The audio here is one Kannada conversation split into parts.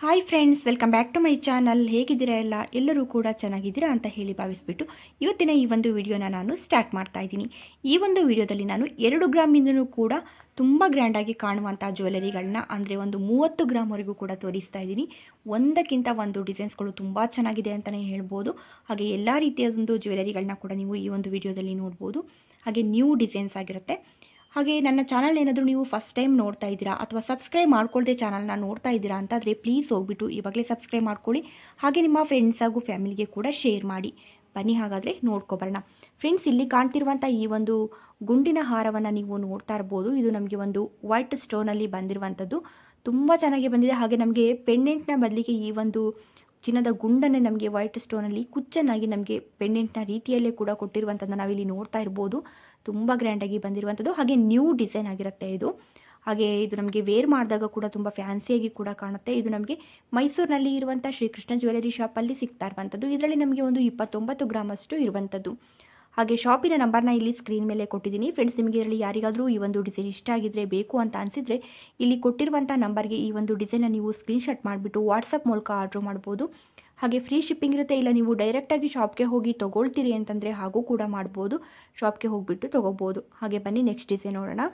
Hi friends welcome back to my channel ಹೇಗಿದ್ದೀರಾ ಎಲ್ಲ? ಎಲ್ಲರೂ ಕೂಡ ಚೆನ್ನಾಗಿದ್ದೀರಾ ಅಂತ ಹೇಳಿ ಭಾವಿಸ್ಬಿಟ್ಟು ಇವತ್ತಿನ ಈ ಒಂದು ವಿಡಿಯೋನ ನಾನು ಸ್ಟಾರ್ಟ್ ಮಾಡ್ತಾ ಇದ್ದೀನಿ. ಈ ಒಂದು ವಿಡಿಯೋದಲ್ಲಿ ನಾನು ಎರಡು ಗ್ರಾಮಿಂದನೂ ಕೂಡ ತುಂಬ ಗ್ರ್ಯಾಂಡಾಗಿ ಕಾಣುವಂಥ ಜ್ಯುವೆಲರಿಗಳನ್ನ ಅಂದರೆ ಒಂದು ಮೂವತ್ತು ಗ್ರಾಮ್ವರೆಗೂ ಕೂಡ ತೋರಿಸ್ತಾ ಇದ್ದೀನಿ. ಒಂದಕ್ಕಿಂತ ಒಂದು ಡಿಸೈನ್ಸ್ಗಳು ತುಂಬ ಚೆನ್ನಾಗಿದೆ ಅಂತಲೇ ಹೇಳ್ಬೋದು. ಹಾಗೆ ಎಲ್ಲ ರೀತಿಯ ಒಂದು ಜ್ಯುವೆಲರಿಗಳನ್ನ ಕೂಡ ನೀವು ಈ ಒಂದು ವಿಡಿಯೋದಲ್ಲಿ ನೋಡ್ಬೋದು. ಹಾಗೆ ನ್ಯೂ ಡಿಸೈನ್ಸ್ ಆಗಿರುತ್ತೆ. ಹಾಗೆ ನನ್ನ ಚಾನಲ್ ಏನಾದರೂ ನೀವು ಫಸ್ಟ್ ಟೈಮ್ ನೋಡ್ತಾ ಇದ್ದೀರಾ ಅಥವಾ ಸಬ್ಸ್ಕ್ರೈಬ್ ಮಾಡ್ಕೊಳ್ಳದೆ ಚಾನಲ್ನ ನೋಡ್ತಾ ಇದ್ದೀರಾ ಅಂತಾದರೆ ಪ್ಲೀಸ್ ಹೋಗ್ಬಿಟ್ಟು ಇವಾಗಲೇ ಸಬ್ಸ್ಕ್ರೈಬ್ ಮಾಡ್ಕೊಳ್ಳಿ. ಹಾಗೆ ನಿಮ್ಮ ಫ್ರೆಂಡ್ಸ್ ಹಾಗೂ ಫ್ಯಾಮಿಲಿಗೆ ಕೂಡ ಶೇರ್ ಮಾಡಿ. ಬನ್ನಿ ಹಾಗಾದರೆ ನೋಡ್ಕೊಬರೋಣ. ಫ್ರೆಂಡ್ಸ್ ಇಲ್ಲಿ ಕಾಣ್ತಿರುವಂಥ ಈ ಒಂದು ಗುಂಡಿನ ಹಾರವನ್ನು ನೀವು ನೋಡ್ತಾ ಇರ್ಬೋದು. ಇದು ನಮಗೆ ಒಂದು ವೈಟ್ ಸ್ಟೋನಲ್ಲಿ ಬಂದಿರುವಂಥದ್ದು ತುಂಬ ಚೆನ್ನಾಗಿ ಬಂದಿದೆ. ಹಾಗೆ ನಮಗೆ ಪೆಂಡೆಂಟ್ನ ಬದಲಿಗೆ ಈ ಒಂದು ಚಿನ್ನದ ಗುಂಡನ್ನೇ ನಮಗೆ ವೈಟ್ ಸ್ಟೋನಲ್ಲಿ ಕುಚ್ಚನ್ನಾಗಿ ನಮಗೆ ಪೆಂಡೆಂಟ್ನ ರೀತಿಯಲ್ಲೇ ಕೂಡ ಕೊಟ್ಟಿರುವಂಥದ್ದನ್ನು ನಾವಿಲ್ಲಿ ನೋಡ್ತಾ ಇರ್ಬೋದು. ತುಂಬ ಗ್ರ್ಯಾಂಡಾಗಿ ಬಂದಿರುವಂಥದ್ದು ಹಾಗೆ ನ್ಯೂ ಡಿಸೈನ್ ಆಗಿರುತ್ತೆ ಇದು. ಹಾಗೆ ಇದು ನಮಗೆ ವೇರ್ ಮಾಡಿದಾಗ ಕೂಡ ತುಂಬ ಫ್ಯಾನ್ಸಿಯಾಗಿ ಕೂಡ ಕಾಣುತ್ತೆ. ಇದು ನಮಗೆ ಮೈಸೂರಿನಲ್ಲಿ ಇರುವಂಥ ಶ್ರೀಕೃಷ್ಣ ಜ್ಯುವೆಲರಿ ಶಾಪಲ್ಲಿ ಸಿಗ್ತಾ ಇರುವಂಥದ್ದು ಇದರಲ್ಲಿ ನಮಗೆ ಒಂದು ಇಪ್ಪತ್ತೊಂಬತ್ತು ಗ್ರಾಮಷ್ಟು ಇರುವಂಥದ್ದು ಹಾಗೆ ಶಾಪಿನ ನಂಬರ್ನ ಇಲ್ಲಿ ಸ್ಕ್ರೀನ್ ಮೇಲೆ ಕೊಟ್ಟಿದ್ದೀನಿ. ಫ್ರೆಂಡ್ಸ್ ನಿಮಗೆ ಇದರಲ್ಲಿ ಯಾರಿಗಾದರೂ ಈ ಒಂದು ಡಿಸೈನ್ ಇಷ್ಟ ಆಗಿದ್ರೆ ಬೇಕು ಅಂತ ಅನಿಸಿದರೆ ಇಲ್ಲಿ ಕೊಟ್ಟಿರುವಂಥ ನಂಬರ್ಗೆ ಈ ಒಂದು ಡಿಸೈನ್ನ ನೀವು ಸ್ಕ್ರೀನ್ಶಾಟ್ ಮಾಡಿಬಿಟ್ಟು ವಾಟ್ಸಪ್ ಮೂಲಕ ಆರ್ಡ್ರ್ ಮಾಡ್ಬೋದು. ಹಾಗೆ ಫ್ರೀ ಶಿಪ್ಪಿಂಗ್ ಇರುತ್ತೆ. ಇಲ್ಲ ನೀವು ಡೈರೆಕ್ಟಾಗಿ ಶಾಪ್ಗೆ ಹೋಗಿ ತೊಗೊಳ್ತೀರಿ ಅಂತಂದರೆ ಹಾಗೂ ಕೂಡ ಮಾಡ್ಬೋದು. ಶಾಪ್ಗೆ ಹೋಗಿಬಿಟ್ಟು ತೊಗೋಬೋದು ಹಾಗೆ ಬನ್ನಿ ನೆಕ್ಸ್ಟ್ ಡಿಸೈನ್ ನೋಡೋಣ.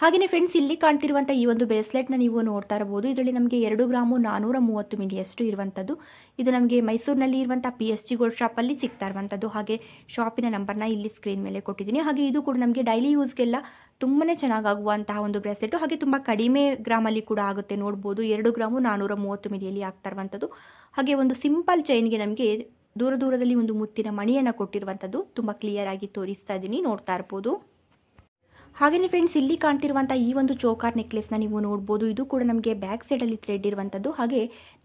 ಹಾಗೆಯೇ ಫ್ರೆಂಡ್ಸ್ ಇಲ್ಲಿ ಕಾಣ್ತಿರುವಂಥ ಈ ಒಂದು ಬ್ರೇಸ್ಲೆಟ್ನ ನೀವು ನೋಡ್ತಾ ಇರ್ಬೋದು ಇದರಲ್ಲಿ ನಮಗೆ ಎರಡು ಗ್ರಾಮು ನಾನ್ನೂರ ಮೂವತ್ತು ಮಿಲಿಯಷ್ಟು ಇರುವಂಥದ್ದು ಇದು ನಮಗೆ ಮೈಸೂರಿನಲ್ಲಿ ಇರುವಂಥ ಪಿ ಎಸ್ ಜಿ ಗೋಲ್ಡ್ ಶಾಪಲ್ಲಿ ಸಿಗ್ತಾ ಇರುವಂಥದ್ದು ಹಾಗೆ ಶಾಪಿನ ನಂಬರ್ನ ಇಲ್ಲಿ ಸ್ಕ್ರೀನ್ ಮೇಲೆ ಕೊಟ್ಟಿದ್ದೀನಿ. ಹಾಗೆ ಇದು ಕೂಡ ನಮಗೆ ಡೈಲಿ ಯೂಸ್ಗೆಲ್ಲ ತುಂಬಾ ಚೆನ್ನಾಗಾಗುವಂತಹ ಒಂದು ಬ್ರೇಸ್ಲೆಟು ಹಾಗೆ ತುಂಬ ಕಡಿಮೆ ಗ್ರಾಮಲ್ಲಿ ಕೂಡ ಆಗುತ್ತೆ ನೋಡ್ಬೋದು. ಎರಡು ಗ್ರಾಮು ನಾನ್ನೂರ ಮೂವತ್ತು ಮಿಲಿಯಲ್ಲಿ ಆಗ್ತಾ ಇರುವಂಥದ್ದು ಹಾಗೆ ಒಂದು ಸಿಂಪಲ್ ಚೈನ್ಗೆ ನಮಗೆ ದೂರ ದೂರದಲ್ಲಿ ಒಂದು ಮುತ್ತಿನ ಮಣಿಯನ್ನು ಕೊಟ್ಟಿರುವಂಥದ್ದು ತುಂಬ ಕ್ಲಿಯರ್ ಆಗಿ ತೋರಿಸ್ತಾ ಇದ್ದೀನಿ, ನೋಡ್ತಾ ಇರ್ಬೋದು ಹಾಗೆಯೇ ಫ್ರೆಂಡ್ಸ್ ಇಲ್ಲಿ ಕಾಣ್ತಿರುವಂಥ ಈ ಒಂದು ಚೋಕಾರ್ ನೆಕ್ಲೆಸ್ನ ನೀವು ನೋಡ್ಬೋದು. ಇದು ಕೂಡ ನಮಗೆ ಬ್ಯಾಕ್ ಸೈಡಲ್ಲಿ ಥ್ರೆಡ್ ಇರುವಂಥದ್ದು ಹಾಗೆ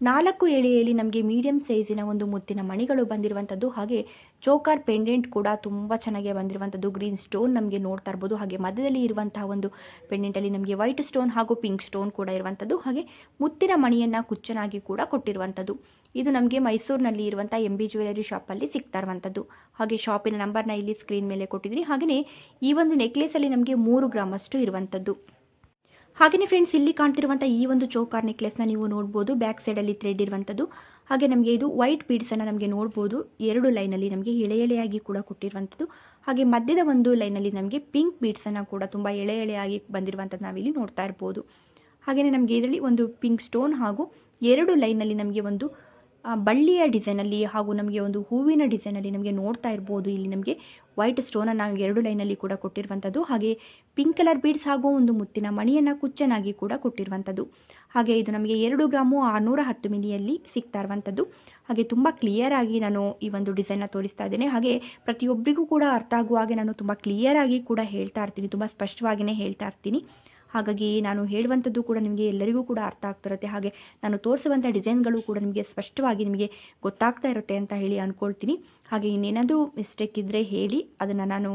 ನಾಲ್ಕು ಎಳೆಯಲ್ಲಿ ನಮಗೆ ಮೀಡಿಯಂ ಸೈಜಿನ ಒಂದು ಮುತ್ತಿನ ಮಣಿಗಳು ಬಂದಿರುವಂಥದ್ದು ಹಾಗೆ ಚೋಕಾರ್ ಪೆಂಡೆಂಟ್ ಕೂಡ ತುಂಬ ಚೆನ್ನಾಗಿ ಬಂದಿರುವಂಥದ್ದು ಗ್ರೀನ್ ಸ್ಟೋನ್ ನಮಗೆ ನೋಡ್ತಾ ಇರ್ಬೋದು. ಹಾಗೆ ಮಧ್ಯದಲ್ಲಿ ಇರುವಂತಹ ಒಂದು ಪೆಂಡೆಂಟಲ್ಲಿ ನಮಗೆ ವೈಟ್ ಸ್ಟೋನ್ ಹಾಗೂ ಪಿಂಕ್ ಸ್ಟೋನ್ ಕೂಡ ಇರುವಂಥದ್ದು ಹಾಗೆ ಮುತ್ತಿನ ಮಣಿಯನ್ನು ಕುಚ್ಚನಾಗಿ ಕೂಡ ಕೊಟ್ಟಿರುವಂಥದ್ದು ಇದು ನಮಗೆ ಮೈಸೂರಿನಲ್ಲಿ ಇರುವಂಥ ಎಂ ಬಿ ಜ್ಯುವೆಲರಿ ಶಾಪಲ್ಲಿ ಸಿಗ್ತಾ ಇರುವಂಥದ್ದು ಹಾಗೆ ಶಾಪಿನ ನಂಬರ್ನ ಇಲ್ಲಿ ಸ್ಕ್ರೀನ್ ಮೇಲೆ ಕೊಟ್ಟಿದ್ರಿ ಹಾಗೆಯೇ ಈ ಒಂದು ನೆಕ್ಲೆಸಲ್ಲಿ ನಮಗೆ ಮೂರು ಗ್ರಾಮಷ್ಟು ಇರುವಂಥದ್ದು ಹಾಗೆಯೇ ಫ್ರೆಂಡ್ಸ್ ಇಲ್ಲಿ ಕಾಣ್ತಿರುವಂಥ ಈ ಒಂದು ಚೋಕಾರ್ ನೆಕ್ಲೆಸ್ನ ನೀವು ನೋಡ್ಬೋದು. ಬ್ಯಾಕ್ ಸೈಡಲ್ಲಿ ಥ್ರೆಡ್ ಇರುವಂಥದ್ದು ಹಾಗೆ ನಮಗೆ ಇದು ವೈಟ್ ಬೀಡ್ಸನ್ನು ನಮಗೆ ನೋಡ್ಬೋದು. ಎರಡು ಲೈನಲ್ಲಿ ನಮಗೆ ಎಳೆ ಎಳೆಯಾಗಿ ಕೂಡ ಕೊಟ್ಟಿರುವಂಥದ್ದು ಹಾಗೆ ಮಧ್ಯದ ಒಂದು ಲೈನಲ್ಲಿ ನಮಗೆ ಪಿಂಕ್ ಬೀಡ್ಸನ್ನು ಕೂಡ ತುಂಬ ಎಳೆ ಎಳೆಯಾಗಿ ಬಂದಿರುವಂಥದ್ದು ನಾವಿಲ್ಲಿ ನೋಡ್ತಾ ಇರ್ಬೋದು. ಹಾಗೆಯೇ ನಮಗೆ ಇದರಲ್ಲಿ ಒಂದು ಪಿಂಕ್ ಸ್ಟೋನ್ ಹಾಗೂ ಎರಡು ಲೈನಲ್ಲಿ ನಮಗೆ ಒಂದು ಬಳ್ಳಿಯ ಡಿಸೈನಲ್ಲಿ ಹಾಗೂ ನಮಗೆ ಒಂದು ಹೂವಿನ ಡಿಸೈನಲ್ಲಿ ನಮಗೆ ನೋಡ್ತಾ ಇರ್ಬೋದು. ಇಲ್ಲಿ ನಮಗೆ ವೈಟ್ ಸ್ಟೋನನ್ನು ಎರಡು ಲೈನಲ್ಲಿ ಕೂಡ ಕೊಟ್ಟಿರುವಂಥದ್ದು ಹಾಗೆ ಪಿಂಕ್ ಕಲರ್ ಬೀಡ್ಸ್ ಹಾಗೂ ಒಂದು ಮುತ್ತಿನ ಮಣಿಯನ್ನು ಕುಚ್ಚನಾಗಿ ಕೂಡ ಕೊಟ್ಟಿರುವಂಥದ್ದು ಹಾಗೆ ಇದು ನಮಗೆ ಎರಡು ಗ್ರಾಮು ಆರುನೂರ ಹತ್ತು ಮಿಲಿಯಲ್ಲಿ ಸಿಗ್ತಾ ಇರುವಂಥದ್ದು ಹಾಗೆ ತುಂಬ ಕ್ಲಿಯರ್ ಆಗಿ ನಾನು ಈ ಒಂದು ಡಿಸೈನ್ನ ತೋರಿಸ್ತಾ ಇದ್ದೇನೆ. ಹಾಗೆ ಪ್ರತಿಯೊಬ್ಬರಿಗೂ ಕೂಡ ಅರ್ಥ ಆಗುವ ಹಾಗೆ ನಾನು ತುಂಬ ಕ್ಲಿಯರ್ ಆಗಿ ಕೂಡ ಹೇಳ್ತಾ ಇರ್ತೀನಿ. ತುಂಬ ಸ್ಪಷ್ಟವಾಗಿಯೇ ಹೇಳ್ತಾ ಇರ್ತೀನಿ. ಹಾಗಾಗಿ ನಾನು ಹೇಳುವಂಥದ್ದು ಕೂಡ ನಿಮಗೆ ಎಲ್ಲರಿಗೂ ಕೂಡ ಅರ್ಥ ಆಗ್ತಿರುತ್ತೆ ಹಾಗೆ ನಾನು ತೋರಿಸುವಂಥ ಡಿಸೈನ್ಗಳು ಕೂಡ ನಿಮಗೆ ಸ್ಪಷ್ಟವಾಗಿ ನಿಮಗೆ ಗೊತ್ತಾಗ್ತಾ ಇರುತ್ತೆ ಅಂತ ಹೇಳಿ ಅಂದ್ಕೊಳ್ತೀನಿ. ಹಾಗೆ ಇನ್ನೇನಾದರೂ ಮಿಸ್ಟೇಕ್ ಇದ್ದರೆ ಹೇಳಿ, ಅದನ್ನು ನಾನು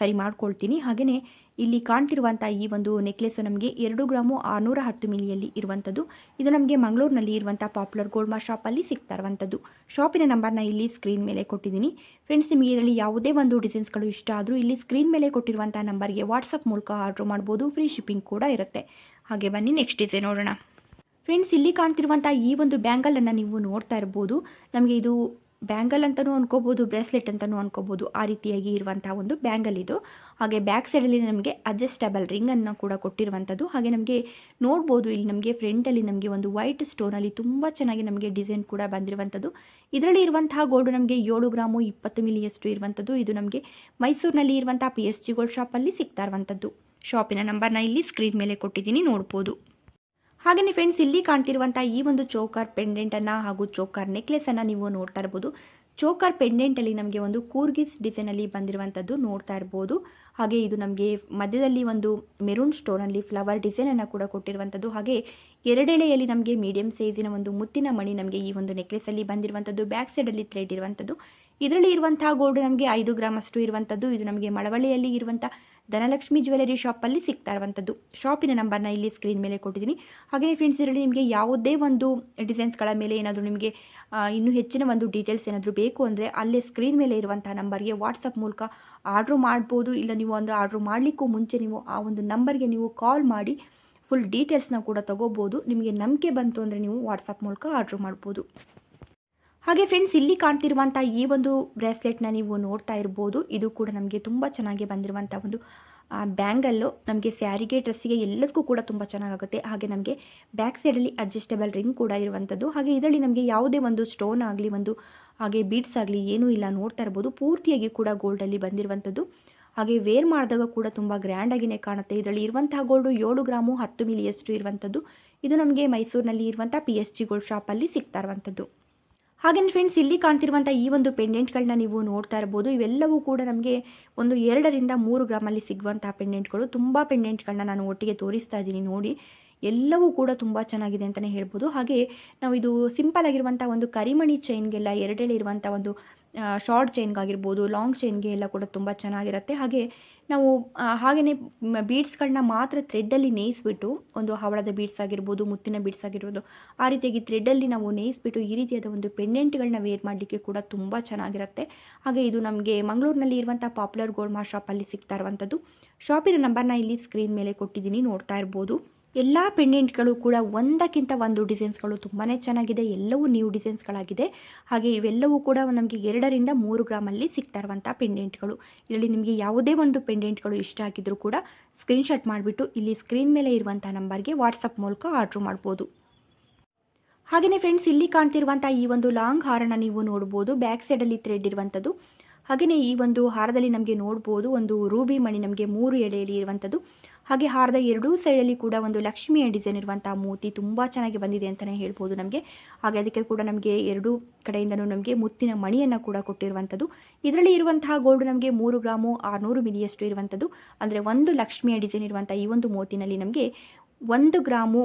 ಸರಿ ಮಾಡ್ಕೊಳ್ತೀನಿ. ಹಾಗೆಯೇ ಇಲ್ಲಿ ಕಾಣ್ತಿರುವಂಥ ಈ ಒಂದು ನೆಕ್ಲೆಸ್ ನಮಗೆ ಎರಡು ಗ್ರಾಮು ಆರುನೂರ ಹತ್ತು ಮಿಲಿಯಲ್ಲಿ ಇರುವಂಥದ್ದು ಇದು ನಮಗೆ ಮಂಗಳೂರಿನಲ್ಲಿ ಇರುವಂಥ ಪಾಪ್ಯುಲರ್ ಗೋಲ್ಮಾ ಶಾಪಲ್ಲಿ ಸಿಗ್ತಾ ಇರುವಂಥದ್ದು ಶಾಪಿನ ನಂಬರ್ನ ಇಲ್ಲಿ ಸ್ಕ್ರೀನ್ ಮೇಲೆ ಕೊಟ್ಟಿದ್ದೀನಿ. ಫ್ರೆಂಡ್ಸ್ ನಿಮಗೆ ಇದರಲ್ಲಿ ಯಾವುದೇ ಒಂದು ಡಿಸೈನ್ಸ್ಗಳು ಇಷ್ಟ ಆದರೂ ಇಲ್ಲಿ ಸ್ಕ್ರೀನ್ ಮೇಲೆ ಕೊಟ್ಟಿರುವಂಥ ನಂಬರ್ಗೆ ವಾಟ್ಸಪ್ ಮೂಲಕ ಆರ್ಡ್ರ್ ಮಾಡ್ಬೋದು. ಫ್ರೀ ಶಿಪ್ಪಿಂಗ್ ಕೂಡ ಇರುತ್ತೆ. ಹಾಗೆ ಬನ್ನಿ ನೆಕ್ಸ್ಟ್ ಡಿಸೈನ್ ನೋಡೋಣ. ಫ್ರೆಂಡ್ಸ್ ಇಲ್ಲಿ ಕಾಣ್ತಿರುವಂಥ ಈ ಒಂದು ಬ್ಯಾಂಗಲನ್ನು ನೀವು ನೋಡ್ತಾ ಇರ್ಬೋದು. ನಮಗೆ ಇದು ಬ್ಯಾಂಗಲ್ ಅಂತಲೂ ಅನ್ಕೋಬೋದು, ಬ್ರೇಸ್ಲೆಟ್ ಅಂತಲೂ ಅನ್ಕೋಬೋದು, ಆ ರೀತಿಯಾಗಿ ಇರುವಂಥ ಒಂದು ಬ್ಯಾಂಗಲ್ ಇದು. ಹಾಗೆ ಬ್ಯಾಕ್ ಸೈಡಲ್ಲಿ ನಮಗೆ ಅಡ್ಜಸ್ಟಬಲ್ ರಿಂಗನ್ನು ಕೂಡ ಕೊಟ್ಟಿರುವಂಥದ್ದು ಹಾಗೆ ನಮಗೆ ನೋಡ್ಬೋದು, ಇಲ್ಲಿ ನಮಗೆ ಫ್ರಂಟಲ್ಲಿ ನಮಗೆ ಒಂದು ವೈಟ್ ಸ್ಟೋನಲ್ಲಿ ತುಂಬ ಚೆನ್ನಾಗಿ ನಮಗೆ ಡಿಸೈನ್ ಕೂಡ ಬಂದಿರುವಂಥದ್ದು ಇದರಲ್ಲಿ ಇರುವಂತಹ ಗೋಲ್ಡ್ ನಮಗೆ ಏಳು ಗ್ರಾಮು ಇಪ್ಪತ್ತು ಮಿಲಿಯಷ್ಟು ಇರುವಂಥದ್ದು ಇದು ನಮಗೆ ಮೈಸೂರಿನಲ್ಲಿ ಇರುವಂಥ ಪಿ ಎಸ್ ಜಿ ಗೋಲ್ಡ್ ಶಾಪಲ್ಲಿ ಸಿಗ್ತಾ ಇರುವಂಥದ್ದು ಶಾಪಿನ ನಂಬರ್ನ ಇಲ್ಲಿ ಸ್ಕ್ರೀನ್ ಮೇಲೆ ಕೊಟ್ಟಿದ್ದೀನಿ, ನೋಡ್ಬೋದು. ಹಾಗೆಯೇ ಫ್ರೆಂಡ್ಸ್ ಇಲ್ಲಿ ಕಾಣ್ತಿರುವಂಥ ಈ ಒಂದು ಚೋಕಾರ್ ಪೆಂಡೆಂಟನ್ನು ಹಾಗೂ ಚೋಕಾರ್ ನೆಕ್ಲೆಸನ್ನು ನೀವು ನೋಡ್ತಾ ಇರ್ಬೋದು. ಚೋಕಾರ್ ಪೆಂಡೆಂಟಲ್ಲಿ ನಮಗೆ ಒಂದು ಕೂರ್ಗಿಸ್ ಡಿಸೈನಲ್ಲಿ ಬಂದಿರುವಂಥದ್ದು ನೋಡ್ತಾ ಇರ್ಬೋದು. ಹಾಗೆ ಇದು ನಮಗೆ ಮಧ್ಯದಲ್ಲಿ ಒಂದು ಮೆರೂನ್ ಸ್ಟೋನಲ್ಲಿ ಫ್ಲವರ್ ಡಿಸೈನನ್ನು ಕೂಡ ಕೊಟ್ಟಿರುವಂಥದ್ದು ಹಾಗೆ ಎರಡೆಳೆಯಲ್ಲಿ ನಮಗೆ ಮೀಡಿಯಂ ಸೈಜಿನ ಒಂದು ಮುತ್ತಿನ ಮಣಿ ನಮಗೆ ಈ ಒಂದು ನೆಕ್ಲೆಸಲ್ಲಿ ಬಂದಿರುವಂಥದ್ದು ಬ್ಯಾಕ್ ಸೈಡಲ್ಲಿ ಥ್ರೆಡ್ ಇರುವಂಥದ್ದು ಇದರಲ್ಲಿ ಇರುವಂತಹ ಗೋಲ್ಡ್ ನಮಗೆ ಐದು ಗ್ರಾಮ್ ಅಷ್ಟು ಇರುವಂಥದ್ದು ಇದು ನಮಗೆ ಮಳವಳ್ಳಿಯಲ್ಲಿ ಇರುವಂಥ ಧನಲಕ್ಷ್ಮಿ ಜ್ಯುವೆಲರಿ ಶಾಪಲ್ಲಿ ಸಿಗ್ತಾ ಇರುವಂಥದ್ದು. ಶಾಪಿನ ನಂಬರ್ನ ಇಲ್ಲಿ ಸ್ಕ್ರೀನ್ ಮೇಲೆ ಕೊಟ್ಟಿದ್ದೀನಿ. ಹಾಗೆಯೇ ಫ್ರೆಂಡ್ಸ್ ಇದರಲ್ಲಿ ನಿಮಗೆ ಯಾವುದೇ ಒಂದು ಡಿಸೈನ್ಸ್ಗಳ ಮೇಲೆ ಏನಾದರೂ ನಿಮಗೆ ಇನ್ನೂ ಹೆಚ್ಚಿನ ಒಂದು ಡೀಟೇಲ್ಸ್ ಏನಾದರೂ ಬೇಕು ಅಂದರೆ ಅಲ್ಲೇ ಸ್ಕ್ರೀನ್ ಮೇಲೆ ಇರುವಂಥ ನಂಬರ್ಗೆ ವಾಟ್ಸಪ್ ಮೂಲಕ ಆರ್ಡ್ರ್ ಮಾಡ್ಬೋದು. ಇಲ್ಲ ನೀವು ಅಂದರೆ ಆರ್ಡ್ರ್ ಮಾಡಲಿಕ್ಕೂ ಮುಂಚೆ ನೀವು ಆ ಒಂದು ನಂಬರ್ಗೆ ನೀವು ಕಾಲ್ ಮಾಡಿ ಫುಲ್ ಡೀಟೇಲ್ಸ್ನ ಕೂಡ ತಗೋಬೋದು. ನಿಮಗೆ ನಂಬಿಕೆ ಬಂತು ಅಂದರೆ ನೀವು ವಾಟ್ಸಪ್ ಮೂಲಕ ಆರ್ಡ್ರ್ ಮಾಡ್ಬೋದು. ಹಾಗೆ ಫ್ರೆಂಡ್ಸ್ ಇಲ್ಲಿ ಕಾಣ್ತಿರುವಂಥ ಈ ಒಂದು ಬ್ರೇಸ್ಲೆಟ್ನ ನೀವು ನೋಡ್ತಾ ಇರ್ಬೋದು. ಇದು ಕೂಡ ನಮಗೆ ತುಂಬ ಚೆನ್ನಾಗಿ ಬಂದಿರುವಂಥ ಒಂದು ಬ್ಯಾಂಗಲ್ಲು ನಮಗೆ ಸ್ಯಾರಿಗೆ ಡ್ರೆಸ್ಸಿಗೆ ಎಲ್ಲದಕ್ಕೂ ಕೂಡ ತುಂಬ ಚೆನ್ನಾಗಾಗುತ್ತೆ. ಹಾಗೆ ನಮಗೆ ಬ್ಯಾಕ್ ಸೈಡಲ್ಲಿ ಅಡ್ಜಸ್ಟೇಬಲ್ ರಿಂಗ್ ಕೂಡ ಇರುವಂಥದ್ದು ಹಾಗೆ ಇದರಲ್ಲಿ ನಮಗೆ ಯಾವುದೇ ಒಂದು ಸ್ಟೋನ್ ಆಗಲಿ, ಒಂದು, ಹಾಗೆ ಬೀಡ್ಸ್ ಆಗಲಿ ಏನೂ ಇಲ್ಲ. ನೋಡ್ತಾ ಇರ್ಬೋದು. ಪೂರ್ತಿಯಾಗಿ ಕೂಡ ಗೋಲ್ಡಲ್ಲಿ ಬಂದಿರುವಂಥದ್ದು ಹಾಗೆ ವೇರ್ ಮಾಡಿದಾಗ ಕೂಡ ತುಂಬ ಗ್ರ್ಯಾಂಡಾಗಿಯೇ ಕಾಣುತ್ತೆ. ಇದರಲ್ಲಿ ಇರುವಂತಹ ಗೋಲ್ಡು ಏಳು ಗ್ರಾಮು ಹತ್ತು ಮಿಲಿಯಷ್ಟು ಇರುವಂಥದ್ದು ಇದು ನಮಗೆ ಮೈಸೂರಿನಲ್ಲಿ ಇರುವಂಥ ಪಿ ಎಸ್ ಜಿ ಗೋಲ್ಡ್ ಶಾಪಲ್ಲಿ ಸಿಗ್ತಾ ಇರುವಂಥದ್ದು ಹಾಗೆಯೇ ಫ್ರೆಂಡ್ಸ್ ಇಲ್ಲಿ ಕಾಣ್ತಿರುವಂಥ ಈ ಒಂದು ಪೆಂಡೆಂಟ್ಗಳನ್ನ ನೀವು ನೋಡ್ತಾ ಇರ್ಬೋದು. ಇವೆಲ್ಲವೂ ಕೂಡ ನಮಗೆ ಒಂದು ಎರಡರಿಂದ ಮೂರು ಗ್ರಾಮಲ್ಲಿ ಸಿಗುವಂತಹ ಪೆಂಡೆಂಟ್ಗಳು ತುಂಬ ಪೆಂಡೆಂಟ್ಗಳನ್ನ ನಾನು ಒಟ್ಟಿಗೆ ತೋರಿಸ್ತಾ ಇದ್ದೀನಿ ನೋಡಿ. ಎಲ್ಲವೂ ಕೂಡ ತುಂಬ ಚೆನ್ನಾಗಿದೆ ಅಂತಲೇ ಹೇಳ್ಬೋದು. ಹಾಗೆ ನಾವು ಇದು ಸಿಂಪಲ್ ಆಗಿರುವಂಥ ಒಂದು ಕರಿಮಣಿ ಚೈನ್ಗೆಲ್ಲ ಎರಡೆಳೆ ಇರುವಂಥ ಒಂದು ಶಾರ್ಟ್ ಚೈನ್ಗಾಗಿರ್ಬೋದು ಲಾಂಗ್ ಚೈನ್ಗೆ ಎಲ್ಲ ಕೂಡ ತುಂಬ ಚೆನ್ನಾಗಿರುತ್ತೆ. ಹಾಗೆ ನಾವು ಹಾಗೆಯೇ ಬೀಡ್ಸ್ಗಳನ್ನ ಮಾತ್ರ ಥ್ರೆಡ್ಡಲ್ಲಿ ನೇಯಿಸ್ಬಿಟ್ಟು, ಒಂದು ಹವಳದ ಬೀಡ್ಸ್ ಆಗಿರ್ಬೋದು, ಮುತ್ತಿನ ಬೀಡ್ಸ್ ಆಗಿರ್ಬೋದು, ಆ ರೀತಿಯಾಗಿ ಥ್ರೆಡ್ಡಲ್ಲಿ ನಾವು ನೇಯಿಸ್ಬಿಟ್ಟು ಈ ರೀತಿಯಾದ ಒಂದು ಪೆಂಡೆಂಟ್ಗಳನ್ನ ವೇರ್ ಮಾಡಲಿಕ್ಕೆ ಕೂಡ ತುಂಬ ಚೆನ್ನಾಗಿರುತ್ತೆ. ಹಾಗೆ ಇದು ನಮಗೆ ಮಂಗಳೂರಿನಲ್ಲಿ ಇರುವಂಥ ಪಾಪ್ಯುಲರ್ ಗೋಲ್ಡ್ ಶಾಪಲ್ಲಿ ಸಿಗ್ತಾ ಇರುವಂಥದ್ದು ಶಾಪಿನ ನಂಬರ್ನ ಇಲ್ಲಿ ಸ್ಕ್ರೀನ್ ಮೇಲೆ ಕೊಟ್ಟಿದ್ದೀನಿ, ನೋಡ್ತಾ ಇರ್ಬೋದು. ಎಲ್ಲ ಪೆಂಡೆಂಟ್ಗಳು ಕೂಡ ಒಂದಕ್ಕಿಂತ ಒಂದು ಡಿಸೈನ್ಸ್ಗಳು ತುಂಬಾ ಚೆನ್ನಾಗಿದೆ, ಎಲ್ಲವೂ ನ್ಯೂ ಡಿಸೈನ್ಸ್ಗಳಾಗಿದೆ. ಹಾಗೆ ಇವೆಲ್ಲವೂ ಕೂಡ ನಮಗೆ ಎರಡರಿಂದ ಮೂರು ಗ್ರಾಮಲ್ಲಿ ಸಿಗ್ತಾ ಇರುವಂಥ ಪೆಂಡೆಂಟ್ಗಳು. ಇಲ್ಲಿ ನಿಮಗೆ ಯಾವುದೇ ಒಂದು ಪೆಂಡೆಂಟ್ಗಳು ಇಷ್ಟ ಆಗಿದ್ದರೂ ಕೂಡ ಸ್ಕ್ರೀನ್ಶಾಟ್ ಮಾಡಿಬಿಟ್ಟು ಇಲ್ಲಿ ಸ್ಕ್ರೀನ್ ಮೇಲೆ ಇರುವಂಥ ನಂಬರ್ಗೆ ವಾಟ್ಸಪ್ ಮೂಲಕ ಆರ್ಡ್ರ್ ಮಾಡ್ಬೋದು. ಹಾಗೆಯೇ ಫ್ರೆಂಡ್ಸ್, ಇಲ್ಲಿ ಕಾಣ್ತಿರುವಂಥ ಈ ಒಂದು ಲಾಂಗ್ ಹಾರನ ನೀವು ನೋಡ್ಬೋದು. ಬ್ಯಾಕ್ ಸೈಡಲ್ಲಿ ಥ್ರೆಡ್ ಇರುವಂಥದ್ದು. ಹಾಗೆಯೇ ಈ ಒಂದು ಹಾರದಲ್ಲಿ ನಮಗೆ ನೋಡ್ಬೋದು, ಒಂದು ರೂಬಿ ಮಣಿ ನಮಗೆ ಮೂರು ಎಳೆಯಲ್ಲಿ ಇರುವಂಥದ್ದು. ಹಾಗೆ ಹಾರದ ಎರಡೂ ಸೈಡಲ್ಲಿ ಕೂಡ ಒಂದು ಲಕ್ಷ್ಮಿಯ ಡಿಸೈನ್ ಇರುವಂಥ ಮೂತಿ ತುಂಬ ಚೆನ್ನಾಗಿ ಬಂದಿದೆ ಅಂತಲೇ ಹೇಳ್ಬೋದು ನಮಗೆ. ಹಾಗೆ ಅದಕ್ಕೆ ಕೂಡ ನಮಗೆ ಎರಡೂ ಕಡೆಯಿಂದನೂ ನಮಗೆ ಮುತ್ತಿನ ಮಣಿಯನ್ನು ಕೂಡ ಕೊಟ್ಟಿರುವಂಥದ್ದು ಇದರಲ್ಲಿ ಇರುವಂತಹ ಗೋಲ್ಡ್ ನಮಗೆ ಮೂರು ಗ್ರಾಮು ಆರುನೂರು ಮಿಲಿಯಷ್ಟು ಇರುವಂಥದ್ದು ಅಂದರೆ ಒಂದು ಲಕ್ಷ್ಮಿಯ ಡಿಸೈನ್ ಇರುವಂಥ ಈ ಒಂದು ಮೂತಿನಲ್ಲಿ ನಮಗೆ ಒಂದು ಗ್ರಾಮು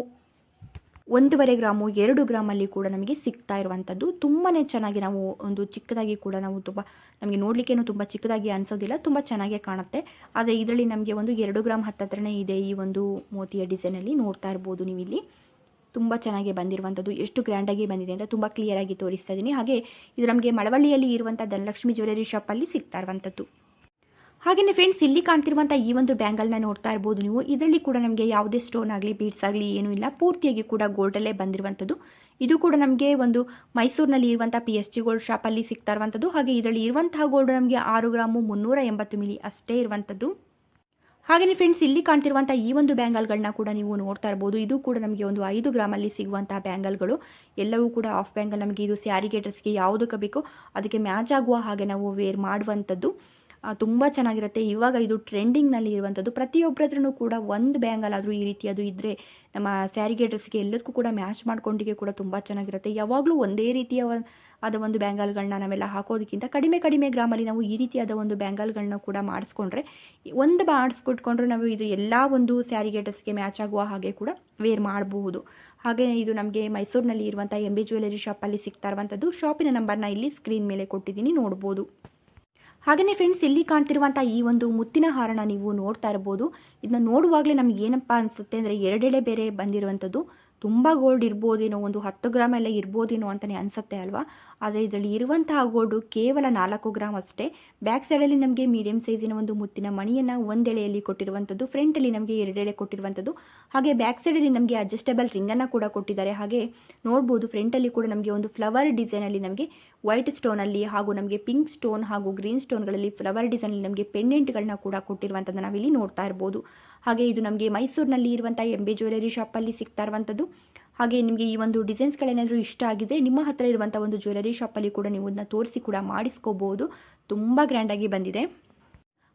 ಒಂದೂವರೆ ಗ್ರಾಮು, ಎರಡು ಗ್ರಾಮಲ್ಲಿ ಕೂಡ ನಮಗೆ ಸಿಗ್ತಾ ಇರುವಂಥದ್ದು. ತುಂಬಾ ಚೆನ್ನಾಗಿ ನಾವು ಒಂದು ಚಿಕ್ಕದಾಗಿ ಕೂಡ ನಾವು ತುಂಬ ನಮಗೆ ನೋಡಲಿಕ್ಕೇನು ತುಂಬ ಚಿಕ್ಕದಾಗಿ ಅನಿಸೋದಿಲ್ಲ, ತುಂಬ ಚೆನ್ನಾಗೇ ಕಾಣುತ್ತೆ. ಆದರೆ ಇದರಲ್ಲಿ ನಮಗೆ ಒಂದು ಎರಡು ಗ್ರಾಮ್ ಹತ್ತತ್ರನೇ ಇದೆ ಈ ಒಂದು ಮೋತಿಯ ಡಿಸೈನಲ್ಲಿ ನೋಡ್ತಾ ಇರ್ಬೋದು ನೀವು ಇಲ್ಲಿ ತುಂಬ ಚೆನ್ನಾಗಿ ಬಂದಿರುವಂಥದ್ದು. ಎಷ್ಟು ಗ್ರ್ಯಾಂಡಾಗಿ ಬಂದಿದೆ ಅಂತ ತುಂಬ ಕ್ಲಿಯರಾಗಿ ತೋರಿಸ್ತಾ ಇದ್ದೀನಿ ಹಾಗೆ ಇದು ನಮಗೆ ಮಳವಳ್ಳಿಯಲ್ಲಿ ಇರುವಂಥ ಧನಲಕ್ಷ್ಮಿ ಜ್ಯುವೆಲರಿ ಶಾಪಲ್ಲಿ ಸಿಗ್ತಾ ಇರುವಂಥದ್ದು. ಹಾಗೆಯೇ ಫ್ರೆಂಡ್ಸ್ ಇಲ್ಲಿ ಕಾಣ್ತಿರುವಂಥ ಈ ಒಂದು ಬ್ಯಾಂಗಲ್ನ ನೋಡ್ತಾ ಇರ್ಬೋದು ನೀವು. ಇದರಲ್ಲಿ ಕೂಡ ನಮಗೆ ಯಾವುದೇ ಸ್ಟೋನ್ ಆಗಲಿ ಬೀಡ್ಸ್ ಆಗಲಿ ಏನೂ ಇಲ್ಲ. ಪೂರ್ತಿಯಾಗಿ ಕೂಡ ಗೋಲ್ಡಲ್ಲೇ ಬಂದಿರುವಂಥದ್ದು. ಇದು ಕೂಡ ನಮಗೆ ಒಂದು ಮೈಸೂರಿನಲ್ಲಿ ಇರುವಂಥ ಪಿ ಎಸ್ ಜಿ ಗೋಲ್ಡ್ ಶಾಪಲ್ಲಿ ಸಿಗ್ತಾ ಇರುವಂಥದ್ದು. ಹಾಗೆ ಇದರಲ್ಲಿ ಇರುವಂತಹ ಗೋಲ್ಡ್ ನಮಗೆ ಆರು ಗ್ರಾಮು ಮುನ್ನೂರ ಎಂಬತ್ತು ಮಿಲಿ ಅಷ್ಟೇ ಇರುವಂಥದ್ದು. ಹಾಗೆಯೇ ಫ್ರೆಂಡ್ಸ್ ಇಲ್ಲಿ ಕಾಣ್ತಿರುವಂಥ ಈ ಒಂದು ಬ್ಯಾಂಗಲ್ಗಳನ್ನ ಕೂಡ ನೀವು ನೋಡ್ತಾ ಇರ್ಬೋದು. ಇದು ಕೂಡ ನಮಗೆ ಒಂದು ಐದು ಗ್ರಾಮಲ್ಲಿ ಸಿಗುವಂಥ ಬ್ಯಾಂಗಲ್ಗಳು ಎಲ್ಲವೂ ಕೂಡ ಆಫ್ ಬ್ಯಾಂಗಲ್ ನಮಗೆ ಇದು ಸ್ಯಾರಿಗೆ ಡ್ರೆಸ್ಗೆ ಯಾವುದಕ್ಕೆ ಬೇಕೋ ಅದಕ್ಕೆ ಮ್ಯಾಚ್ ಆಗುವ ಹಾಗೆ ನಾವು ವೇರ್ ಮಾಡುವಂಥದ್ದು. ತುಂಬ ಚೆನ್ನಾಗಿರುತ್ತೆ. ಇವಾಗ ಇದು ಟ್ರೆಂಡಿಂಗ್ನಲ್ಲಿ ಇರುವಂಥದ್ದು ಪ್ರತಿಯೊಬ್ಬರ ಹತ್ರನೂ ಕೂಡ ಒಂದು ಬ್ಯಾಂಗಲ್ ಆದರೂ ಈ ರೀತಿ ಅದು ಇದ್ದರೆ ನಮ್ಮ ಸ್ಯಾರಿಗೆ ಡ್ರೆಸ್ಗೆ ಎಲ್ಲದಕ್ಕೂ ಕೂಡ ಮ್ಯಾಚ್ ಮಾಡ್ಕೊಂಡಿಗೆ ಕೂಡ ತುಂಬ ಚೆನ್ನಾಗಿರುತ್ತೆ. ಯಾವಾಗಲೂ ಒಂದೇ ರೀತಿಯ ಆದ ಒಂದು ಬ್ಯಾಂಗಲ್ಗಳನ್ನ ನಾವೆಲ್ಲ ಹಾಕೋದಕ್ಕಿಂತ ಕಡಿಮೆ ಕಡಿಮೆ ಗ್ರಾಮಲ್ಲಿ ನಾವು ಈ ರೀತಿಯಾದ ಒಂದು ಬ್ಯಾಂಗಲ್ಗಳನ್ನ ಕೂಡ ಮಾಡಿಸ್ಕೊಂಡ್ರೆ ಒಂದು ಮಾಡಿಸ್ಕೊಟ್ಕೊಂಡ್ರೆ ನಾವು ಇದು ಎಲ್ಲ ಒಂದು ಸ್ಯಾರಿಗೆ ಡ್ರೆಸ್ಗೆ ಮ್ಯಾಚ್ ಆಗುವ ಹಾಗೆ ಕೂಡ ವೇರ್ ಮಾಡಬಹುದು. ಹಾಗೆ ಇದು ನಮಗೆ ಮೈಸೂರಿನಲ್ಲಿ ಇರುವಂಥ ಎಂ ಬಿ ಜ್ಯುವೆಲರಿ ಶಾಪಲ್ಲಿ ಸಿಗ್ತಾ ಇರುವಂಥದ್ದು ಶಾಪಿನ ನಂಬರ್ನ ಇಲ್ಲಿ ಸ್ಕ್ರೀನ್ ಮೇಲೆ ಕೊಟ್ಟಿದ್ದೀನಿ, ನೋಡ್ಬೋದು. ಹಾಗೆಯೇ ಫ್ರೆಂಡ್ಸ್ ಇಲ್ಲಿ ಕಾಣ್ತಿರುವಂಥ ಈ ಒಂದು ಮುತ್ತಿನ ಹಾರನ ನೀವು ನೋಡ್ತಾ ಇರ್ಬೋದು. ಇದನ್ನ ನೋಡುವಾಗಲೇ ನಮಗೆ ಏನಪ್ಪ ಅನಿಸುತ್ತೆ ಅಂದರೆ ಎರಡೆಳೆ ಬೇರೆ ಬಂದಿರುವಂಥದ್ದು. ತುಂಬ ಗೋಲ್ಡ್ ಇರ್ಬೋದೇನೋ, ಒಂದು ಹತ್ತು ಗ್ರಾಮ್ ಎಲ್ಲ ಇರ್ಬೋದೇನೋ ಅಂತಲೇ ಅನಿಸುತ್ತೆ ಅಲ್ವಾ? ಆದರೆ ಇದರಲ್ಲಿ ಇರುವಂತಹ ಗೋಲ್ಡು ಕೇವಲ ನಾಲ್ಕು ಗ್ರಾಮ್ ಅಷ್ಟೇ. ಬ್ಯಾಕ್ ಸೈಡಲ್ಲಿ ನಮಗೆ ಮೀಡಿಯಂ ಸೈಜಿನ ಒಂದು ಮುತ್ತಿನ ಮಣಿಯನ್ನು ಒಂದೆಳೆಯಲ್ಲಿ ಕೊಟ್ಟಿರುವಂಥದ್ದು ಫ್ರಂಟಲ್ಲಿ ನಮಗೆ ಎರಡೆಳೆ ಕೊಟ್ಟಿರುವಂಥದ್ದು. ಹಾಗೆ ಬ್ಯಾಕ್ ಸೈಡಲ್ಲಿ ನಮಗೆ ಅಡ್ಜಸ್ಟಬಲ್ ರಿಂಗನ್ನು ಕೂಡ ಕೊಟ್ಟಿದ್ದಾರೆ. ಹಾಗೆ ನೋಡ್ಬೋದು ಫ್ರಂಟಲ್ಲಿ ಕೂಡ ನಮಗೆ ಒಂದು ಫ್ಲವರ್ ಡಿಸೈನಲ್ಲಿ ನಮಗೆ ವೈಟ್ ಸ್ಟೋನಲ್ಲಿ ಹಾಗೂ ನಮಗೆ ಪಿಂಕ್ ಸ್ಟೋನ್ ಹಾಗೂ ಗ್ರೀನ್ ಸ್ಟೋನ್ಗಳಲ್ಲಿ ಫ್ಲವರ್ ಡಿಸೈನಲ್ಲಿ ನಮಗೆ ಪೆಂಡೆಂಟ್ಗಳನ್ನ ಕೂಡ ಕೊಟ್ಟಿರುವಂಥದ್ದು ನಾವಿಲ್ಲಿ ನೋಡ್ತಾ ಇರ್ಬೋದು. ಹಾಗೆ ಇದು ನಮಗೆ ಮೈಸೂರಿನಲ್ಲಿ ಇರುವಂಥ ಎಂಬೆ ಜ್ಯುವೆಲರಿ ಶಾಪಲ್ಲಿ ಸಿಗ್ತಾ ಇರುವಂಥದ್ದು. ಹಾಗೆ ನಿಮಗೆ ಈ ಒಂದು ಡಿಸೈನ್ಸ್ಗಳೇನಾದರೂ ಇಷ್ಟ ಆಗಿದ್ದರೆ ನಿಮ್ಮ ಹತ್ತಿರ ಇರುವಂಥ ಒಂದು ಜ್ಯುವೆಲರಿ ಶಾಪಲ್ಲಿ ಕೂಡ ನೀವು ಅದನ್ನ ತೋರಿಸಿ ಕೂಡ ಮಾಡಿಸ್ಕೋಬೋದು. ತುಂಬ ಗ್ರ್ಯಾಂಡಾಗಿ ಬಂದಿದೆ.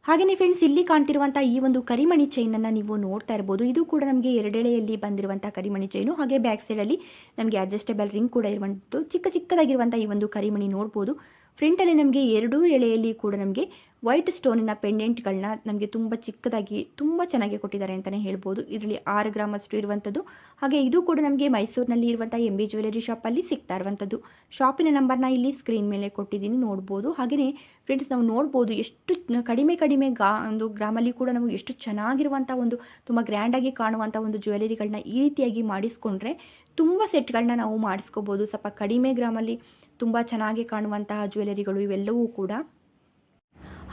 ಹಾಗೆಯೇ ಫ್ರೆಂಡ್ಸ್ ಇಲ್ಲಿ ಕಾಣ್ತಿರುವಂಥ ಈ ಒಂದು ಕರಿಮಣಿ ಚೈನನ್ನು ನೀವು ನೋಡ್ತಾ ಇರ್ಬೋದು. ಇದು ಕೂಡ ನಮಗೆ ಎರಡೆಳೆಯಲ್ಲಿ ಬಂದಿರುವಂಥ ಕರಿಮಣಿ ಚೈನು ಹಾಗೆ ಬ್ಯಾಕ್ ಸೈಡಲ್ಲಿ ನಮಗೆ ಅಡ್ಜಸ್ಟೇಬಲ್ ರಿಂಗ್ ಕೂಡ ಇರುವಂಥದ್ದು ಚಿಕ್ಕ ಚಿಕ್ಕದಾಗಿರುವಂಥ ಈ ಒಂದು ಕರಿಮಣಿ ನೋಡ್ಬೋದು. ಫ್ರಂಟಲ್ಲಿ ನಮಗೆ ಎರಡೂ ಎಳೆಯಲ್ಲಿ ಕೂಡ ನಮಗೆ ವೈಟ್ ಸ್ಟೋನಿನ ಪೆಂಡೆಂಟ್ಗಳನ್ನ ನಮಗೆ ತುಂಬ ಚಿಕ್ಕದಾಗಿ, ತುಂಬ ಚೆನ್ನಾಗಿ ಕೊಟ್ಟಿದ್ದಾರೆ ಅಂತಲೇ ಹೇಳ್ಬೋದು. ಇದರಲ್ಲಿ ಆರು ಗ್ರಾಮ್ ಅಷ್ಟು ಇರುವಂಥದ್ದು ಹಾಗೆ ಇದು ಕೂಡ ನಮಗೆ ಮೈಸೂರಿನಲ್ಲಿ ಇರುವಂಥ ಎಂ ಬಿ ಜ್ಯುವೆಲರಿ ಶಾಪಲ್ಲಿ ಸಿಗ್ತಾ ಇರುವಂಥದ್ದು ಶಾಪಿನ ನಂಬರ್ನ ಇಲ್ಲಿ ಸ್ಕ್ರೀನ್ ಮೇಲೆ ಕೊಟ್ಟಿದ್ದೀನಿ, ನೋಡ್ಬೋದು. ಹಾಗೆಯೇ ಫ್ರೆಂಡ್ಸ್ ನಾವು ನೋಡ್ಬೋದು ಎಷ್ಟು ಕಡಿಮೆ ಕಡಿಮೆ ಗಾ ಒಂದು ಗ್ರಾಮಲ್ಲಿ ಕೂಡ ನಾವು ಎಷ್ಟು ಚೆನ್ನಾಗಿರುವಂಥ ಒಂದು, ತುಂಬ ಗ್ರ್ಯಾಂಡಾಗಿ ಕಾಣುವಂಥ ಒಂದು ಜ್ಯುವೆಲರಿಗಳನ್ನ ಈ ರೀತಿಯಾಗಿ ಮಾಡಿಸ್ಕೊಂಡ್ರೆ ತುಂಬ ಸೆಟ್ಗಳನ್ನ ನಾವು ಮಾಡಿಸ್ಕೋಬೋದು. ಸ್ವಲ್ಪ ಕಡಿಮೆ ಗ್ರಾಮಲ್ಲಿ ತುಂಬ ಚೆನ್ನಾಗಿ ಕಾಣುವಂತಹ ಜ್ಯುವೆಲರಿಗಳು ಇವೆಲ್ಲವೂ ಕೂಡ.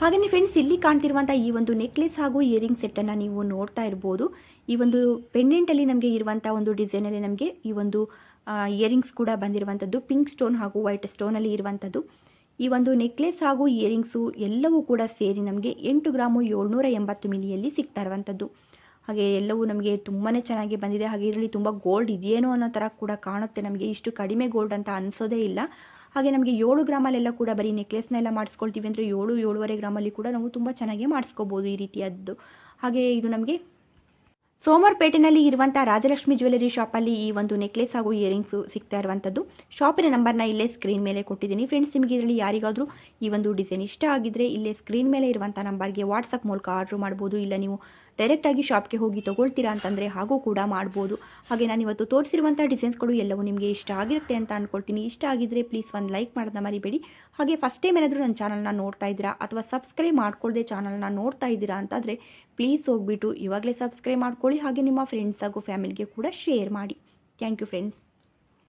ಹಾಗೆಯೇ ಫ್ರೆಂಡ್ಸ್ ಇಲ್ಲಿ ಕಾಣ್ತಿರುವಂಥ ಈ ಒಂದು ನೆಕ್ಲೆಸ್ ಹಾಗೂ ಇಯರಿಂಗ್ ಸೆಟ್ಟನ್ನು ನೀವು ನೋಡ್ತಾ ಇರ್ಬೋದು. ಈ ಒಂದು ಪೆಂಡೆಂಟಲ್ಲಿ ನಮಗೆ ಇರುವಂಥ ಒಂದು ಡಿಸೈನಲ್ಲಿ ನಮಗೆ ಈ ಒಂದು ಇಯರಿಂಗ್ಸ್ ಕೂಡ ಬಂದಿರುವಂಥದ್ದು. ಪಿಂಕ್ ಸ್ಟೋನ್ ಹಾಗೂ ವೈಟ್ ಸ್ಟೋನಲ್ಲಿ ಇರುವಂಥದ್ದು. ಈ ಒಂದು ನೆಕ್ಲೆಸ್ ಹಾಗೂ ಇಯರಿಂಗ್ಸು ಎಲ್ಲವೂ ಕೂಡ ಸೇರಿ ನಮಗೆ ಎಂಟು ಗ್ರಾಮು ಏಳ್ನೂರ ಎಂಬತ್ತು ಮಿಲಿಯಲ್ಲಿ ಸಿಗ್ತಾ ಇರುವಂಥದ್ದು. ಹಾಗೆ ಎಲ್ಲವೂ ನಮಗೆ ತುಂಬಾ ಚೆನ್ನಾಗಿ ಬಂದಿದೆ. ಹಾಗೆ ಇದರಲ್ಲಿ ತುಂಬ ಗೋಲ್ಡ್ ಇದೆಯೇನೋ ಅನ್ನೋ ಥರ ಕೂಡ ಕಾಣುತ್ತೆ ನಮಗೆ. ಇಷ್ಟು ಕಡಿಮೆ ಗೋಲ್ಡ್ ಅಂತ ಅನಿಸೋದೇ ಇಲ್ಲ. ಹಾಗೆ ನಮಗೆ ಏಳು ಗ್ರಾಮಲ್ಲೆಲ್ಲ ಕೂಡ ಬರೀ ನೆಕ್ಲೆಸ್ನೆಲ್ಲ ಮಾಡಿಸ್ಕೊಳ್ತೀವಿ ಅಂದರೆ ಏಳು, ಏಳುವರೆ ಗ್ರಾಮಲ್ಲಿ ಕೂಡ ನಾವು ತುಂಬ ಚೆನ್ನಾಗಿ ಮಾಡಿಸ್ಕೋಬೋದು ಈ ರೀತಿಯದ್ದು. ಹಾಗೆ ಇದು ನಮಗೆ ಸೋಮವಾರಪೇಟೆಯಲ್ಲಿ ಇರುವಂಥ ರಾಜಲಕ್ಷ್ಮಿ ಜ್ಯುವೆಲರಿ ಶಾಪಲ್ಲಿ ಈ ಒಂದು ನೆಕ್ಲೆಸ್ ಹಾಗೂ ಇಯರಿಂಗ್ಸು ಸಿಗ್ತಾ ಇರುವಂಥದ್ದು ಶಾಪಿನ ನಂಬರ್ನ ಇಲ್ಲೇ ಸ್ಕ್ರೀನ್ ಮೇಲೆ ಕೊಟ್ಟಿದ್ದೀನಿ. ಫ್ರೆಂಡ್ಸ್ ನಿಮಗೆ ಇದರಲ್ಲಿ ಯಾರಿಗಾದರೂ ಈ ಒಂದು ಡಿಸೈನ್ ಇಷ್ಟ ಆಗಿದ್ದರೆ ಇಲ್ಲೇ ಸ್ಕ್ರೀನ್ ಮೇಲೆ ಇರುವಂಥ ನಂಬರ್ಗೆ ವಾಟ್ಸಪ್ ಮೂಲಕ ಆರ್ಡ್ರ್ ಮಾಡ್ಬೋದು. ಇಲ್ಲ ನೀವು ಡೈರೆಕ್ಟಾಗಿ ಶಾಪ್ಗೆ ಹೋಗಿ ತೊಗೊಳ್ತೀರಾ ಅಂತಂದರೆ ಹಾಗೂ ಕೂಡ ಮಾಡ್ಬೋದು. ಹಾಗೆ ನಾನು ಇವತ್ತು ತೋರಿಸಿರುವಂಥ ಡಿಸೈನ್ಸ್ಗಳು ಎಲ್ಲವೂ ನಿಮಗೆ ಇಷ್ಟ ಆಗಿರುತ್ತೆ ಅಂತ ಅಂದ್ಕೊಳ್ತೀನಿ ಇಷ್ಟ ಆಗಿದ್ದರೆ ಪ್ಲೀಸ್ ಒಂದು ಲೈಕ್ ಮಾಡೋದನ್ನ ಮರಿಬೇಡಿ. ಹಾಗೆ ಫಸ್ಟ್ ಟೈಮ್ ಏನಾದರೂ ನನ್ನ ಚಾನಲ್ನ ನೋಡ್ತಾ ಇದ್ದೀರಾ ಅಥವಾ ಸಬ್ಸ್ಕ್ರೈಬ್ ಮಾಡ್ಕೊಳ್ಳದೆ ಚಾನಲ್ನ ನೋಡ್ತಾ ಇದ್ದೀರಾ ಅಂತಂದರೆ ಪ್ಲೀಸ್ ಹೋಗ್ಬಿಟ್ಟು ಇವಾಗಲೇ ಸಬ್ಸ್ಕ್ರೈಬ್ ಮಾಡ್ಕೊಳ್ಳಿ. ಹಾಗೆ ನಿಮ್ಮ ಫ್ರೆಂಡ್ಸ್ ಹಾಗೂ ಫ್ಯಾಮಿಲಿಗೆ ಕೂಡ ಶೇರ್ ಮಾಡಿ. Thank you friends